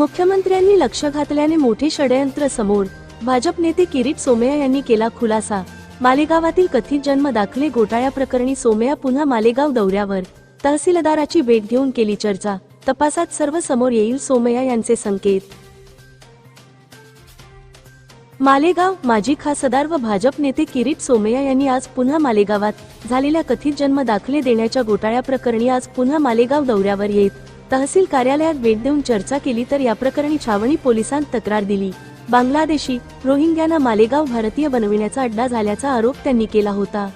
मुख्यमंत्र्यांनी लक्ष घातल्याने मोठे षडयंत्र समोर भाजप नेते किरीट सोमय्या यांनी केला खुलासा. मालेगावातील कथित जन्म दाखले घोटाळ्या प्रकरणी सोमय्या पुन्हा मालेगाव दौऱ्यावर. तहसीलदाराची भेट घेऊन केली चर्चा. तपासात सर्व समोर येईल सोमय्या यांचे संकेत. मालेगाव माजी खासदार व भाजप नेते किरीट सोमय्या यांनी आज पुन्हा मालेगावात झालेल्या कथित जन्म दाखले देण्याच्या घोटाळ्या प्रकरणी आज पुन्हा मालेगाव दौऱ्यावर येत. तहसील कार्यालयात भेट देऊन चर्चा केली तर या प्रकरणी छावणी पोलिसांत तक्रार दिली. बांगलादेशी रोहिंग्यांना मालेगाव भारतीय बनविण्याचा अड्डा झाल्याचा आरोप त्यांनी केला होता.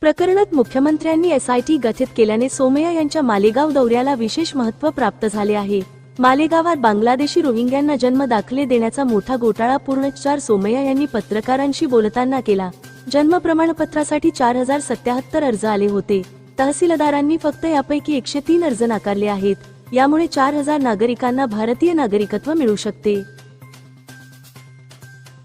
प्रकरणात मुख्यमंत्र्यांनी एसआयटी गठीत केल्याने सोमय्या यांच्या मालेगाव दौऱ्याला विशेष महत्त्व प्राप्त झाले आहे. मालेगावात बांगलादेशी रोहिंग्यांना जन्म दाखले देण्याचा मोठा घोटाळा पूर्णचार सोमय्या यांनी पत्रकारांशी बोलताना केला. जन्म प्रमाणपत्रासाठी चार हजार सत्याहत्तर अर्ज आले होते. तहसीलदारांनी फक्त यापैकी एकशे तीन अर्ज नाकारले आहेत. यामुळे चार हजार नागरिकांना भारतीय नागरिकत्व मिळू शकते.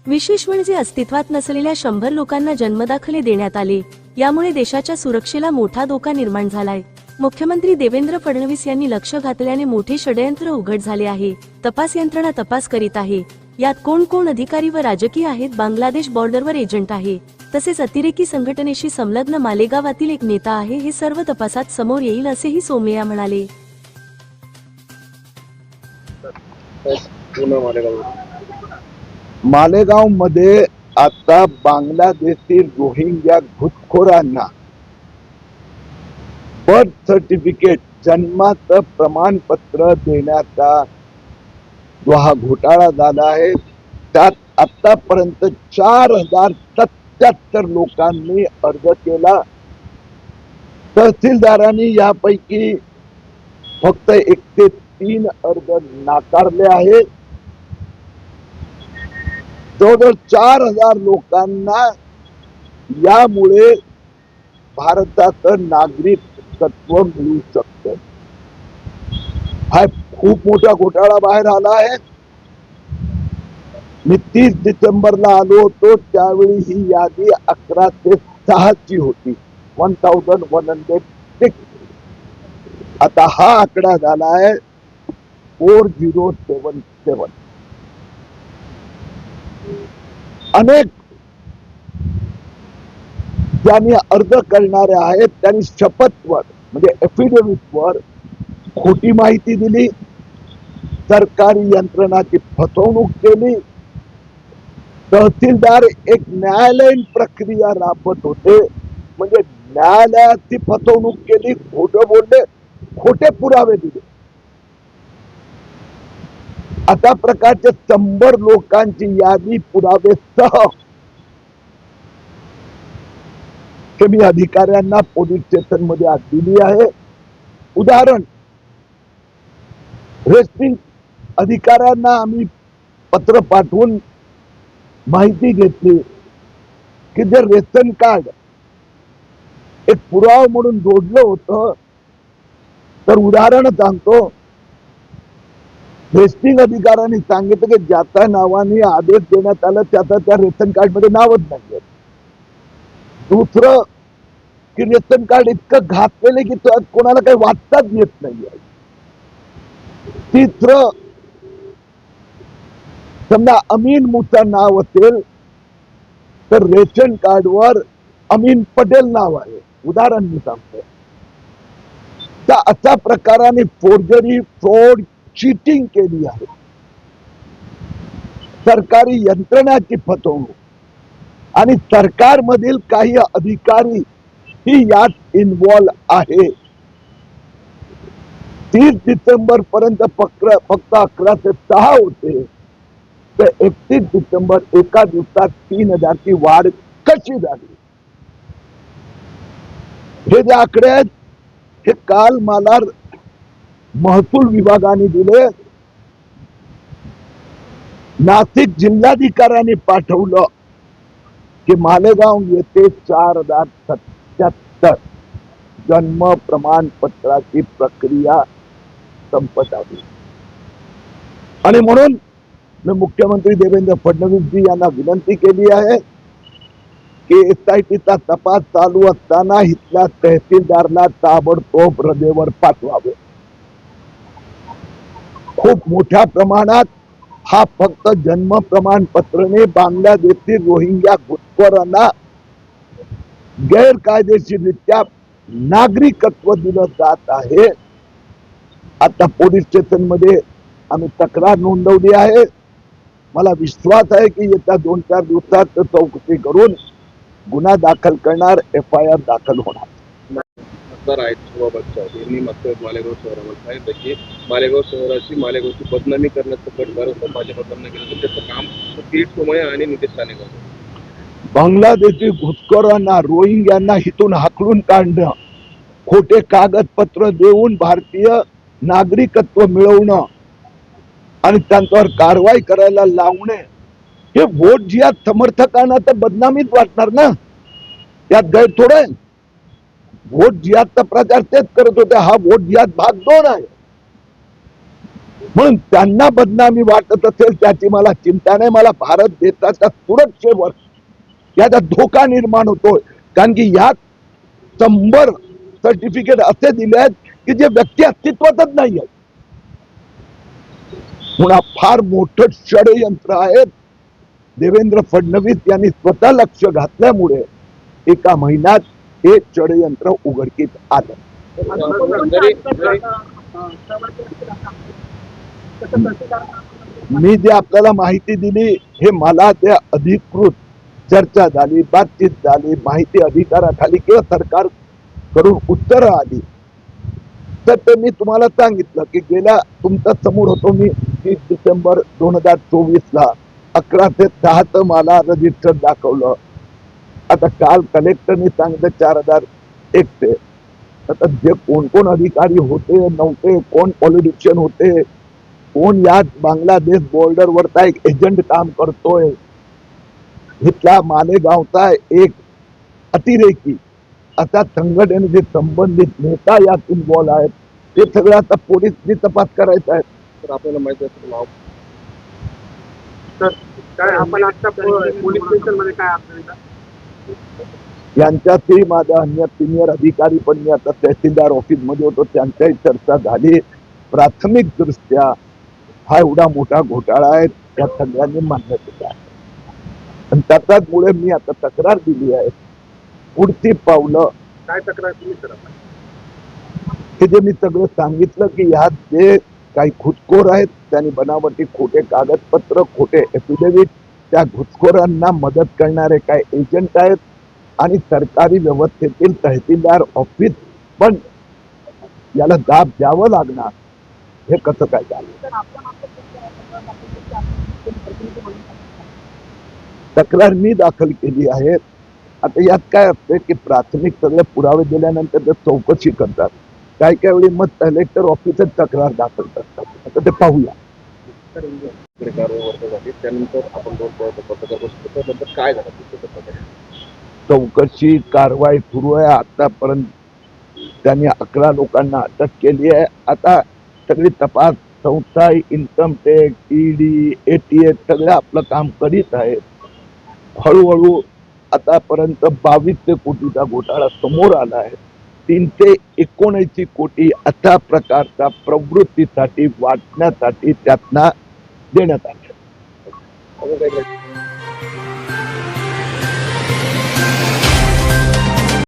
विशेष म्हणजे अस्तित्वात नसलेल्या शंभर लोकांना जन्मदाखले देण्यात आले. यामुळे देशाच्या सुरक्षेला मोठा धोका निर्माण झालाय. मुख्यमंत्री देवेंद्र फडणवीस यांनी लक्ष घातल्याने मोठे षडयंत्र उघड झाले आहे. तपास यंत्रणा तपास करीत आहे. यात कोण कोण अधिकारी व राजकीय आहेत? बांगलादेश बॉर्डरवर एजंट आहे. तसेच अतिरेकी संघटनेशी संलग्न मालेगावातील एक नेता आहे हे सर्व तपासात समोर येईल असेही सोमय्या म्हणाले. मालेगाव. मध्ये आता बांगलादेशी रोहिंग्या घुसखोरांना बर्थ सर्टिफिकेट जन्माचं प्रमाणपत्र देण्याचा जो हा घोटाळा झाला आहे त्यात आतापर्यंत चार हजार पंच्याहत्तर लोकांनी अर्ज केला. तहसीलदारांनी यापैकी फक्त एक ते तीन अर्ज नाकारले आहेत. जवळजवळ चार हजार लोकांना यामुळे भारताचं नागरिकत्व मिळू शकतं. हा खूप मोठा घोटाळा बाहेर आला आहे. मी तीस डिसेंबरला आलो होतो त्यावेळी ही यादी अकरा ते सहाची होती. One thousand one hundred six आता हा आकडा झाला आहे फोर झिरो सेवन सेवन अनेक ज्यांनी अर्ज करणारे आहेत त्यांनी शपथवर म्हणजे एफिडेव्हिटवर वर खोटी माहिती दिली. सरकारी यंत्रणाची फसवणूक केली. तहसीलदार एक न्यायालयीन प्रक्रिया राबवत होते. म्हणजे न्यायालयाची फसवणूक केली खोटं बोलले खोटे पुरावे दिले. अशा प्रकारचे शंभर लोकांची यादी पुरावे सह कमी मी अधिकाऱ्यांना पोलीस स्टेशनमध्ये आज दिली आहे. उदाहरण रेस्टिंग अधिकाऱ्यांना आम्ही पत्र पाठवून माहिती घेतली. की जे रेशन कार्ड एक पुरावा म्हणून जोडलं होतं तर उदाहरण सांगतो. रेस्टिंग अधिकाऱ्यांनी सांगितलं की ज्याच्या नावाने आदेश देण्यात आला त्याचं त्या रेशन कार्डमध्ये नावच नाहीये. दुसरं की रेशन कार्ड इतकं घातलेलं की कोणाला काही वाचताच येत नाही तिसरं समजा अमीन मुसा नाव असेल तर रेशन कार्डवर अमीन पटेल नाव आहे. उदाहरण मी सांगतो. त्या अशा प्रकाराने फोर्जरी फ्रॉड चिटिंग केली आहे. सरकारी यंत्रणाची फसवणूक. आणि सरकारमधील काही अधिकारी ही यात इन्व्हॉल्व आहे. तीस डिसेंबर पर्यंत फक्त फक्त अकरा ते सहा होते. तर एकतीस डिसेंबर एका दिवसात तीन हजारची वाढ कशी झाली? हे जे आकडे आहेत हे काल मला महसूल विभागाने दिले. नाशिक जिल्हाधिकाऱ्यांनी पाठवलं की मालेगाव येथे चार हजार सत्याहत्तर जन्म प्रमाणपत्राची प्रक्रिया संपत आली. आणि म्हणून मी मुख्यमंत्री देवेंद्र फडणवीसजी यांना विनंती केली आहे की एसआयटीचा तपास चालू असताना इथल्या तहसीलदारला ताबडतोब रजेवर पाठवावे. खूप मोठ्या प्रमाणात हा फक्त जन्म प्रमाणपत्रने बांगलादेशील रोहिंग्या घुसखोरांना गैरकायदेशीररित्या नागरिकत्व दिलं जात आहे. आता पोलीस स्टेशनमध्ये आम्ही तक्रार नोंदवली आहे. मला विश्वास आहे की येत्या दोन चार दिवसात चौकशी करून गुन्हा दाखल करणार एफ आय आर दाखल होणार. मतदार आहेत शोभा बच्चाव यांनी मागच्या मालेगाव शहरामध्ये सांगितलं की मालेगाव शहराची मालेगावची बदनामी करण्याचं कट भारत भाजपकडनं केलं तर त्याचं काम किरीट सोमय्या आणि नितेश करतात बांगलादेशी घुसखोरांना रोहिंग्यांना हिथून हाकलून काढणं खोटे कागदपत्र देऊन भारतीय नागरिकत्व मिळवणं आणि त्यांच्यावर कारवाई करायला लावणे. हे वोट जिहाद समर्थकांना तर बदनामीच वाटणार ना. यात गैर थोडं वोट जिहादचा प्रचार तेच करत होते. हा वोट जियात भाग दोन आहे. म्हणून त्यांना बदनामी वाटत असेल त्याची मला चिंता नाही. मला भारत देशाच्या सुरक्षेवर याचा धोका निर्माण होतोय. कारण की यात शंभर सर्टिफिकेट असे दिले आहेत की जे व्यक्ती अस्तित्वातच नाही आहेत पुन्हा फार मोठं षडयंत्र आहे देवेंद्र फडणवीस यांनी स्वतः लक्ष घातल्यामुळे एका महिन्यात हे षडयंत्र उघडकीत आलं. मी जे आपल्याला माहिती दिली हे मला त्या अधिकृत चर्चा झाली बातचीत झाली माहिती अधिकाराखाली किंवा सरकारकडून उत्तर आली. तर ते मी तुम्हाला सांगितलं की गेल्या तुमच्यासमोर होतो मी तीस डिसेंबर दोन हजार चोवीस ला अकरा ते दहाचं मला रजिस्टर दाखवलं. आता काल कलेक्टरने सांगितलं चार हजार एक ते. आता जे कोण कोण अधिकारी होते नव्हते कोण पॉलिटिशियन होते कोण यात बांगलादेश बॉर्डर वरचा एक एजंट काम करतोय इथला मालेगावचा एक अतिरेकी आता संघटनेचे संबंधित नेता यात इन्व्हॉल्व आहेत ते सगळं आता पोलीसनी तपास करायचा आहे. तर आपल्याला माहिती असेल नाव काय आपण आता पोलीस स्टेशनमध्ये काय आपल्याला यांच्यातही माझा अन्य सिनियर अधिकारी पण मी आता तहसीलदार ऑफिसमध्ये होतो. त्यांच्याही चर्चा झाली. प्राथमिक दृष्ट्या हा एवढा मोठा घोटाळा आहे. त्या सगळ्यांनी मान्य केला आहे. आणि त्याच्याच मुळे मी आता तक्रार दिली आहे. पुढची पावलं काय तक्रार तुम्ही करा हे जे मी सगळं सांगितलं की ह्यात जे काही घुसखोर आहेत त्यांनी बनावटी खोटे कागदपत्र खोटे एफिडेव्हिट त्या घुसखोरांना मदत करणारे काय एजंट आहेत आणि सरकारी व्यवस्थेतील तहसीलदार ऑफिस पण याला दाब द्यावं लागणार हे कसं काय झालं? तक्रार मी दाखल केली आहे. आता यात काय असते की प्राथमिक सगळे पुरावे दिल्यानंतर ते चौकशी करतात. काय काय वेळी मग कलेक्टर ऑफिसच तक्रार दाखल करतात. आता ते पाहूया. चौकशी कारवाई सुरू आहे आतापर्यंत. त्यांनी अकरा लोकांना अटक केली आहे. आता सगळी तपास संस्था इन्कम टॅक्स ईडी एटीएस सगळं आपलं काम करीत आहेत. हळूहळू आतापर्यंत बावीस ते कोटीचा घोटाळा समोर आला आहे. तीनशे एकोणऐंशी कोटी अशा प्रकारच्या प्रवृत्तीसाठी वाटण्यासाठी त्यातना देण्यात आले.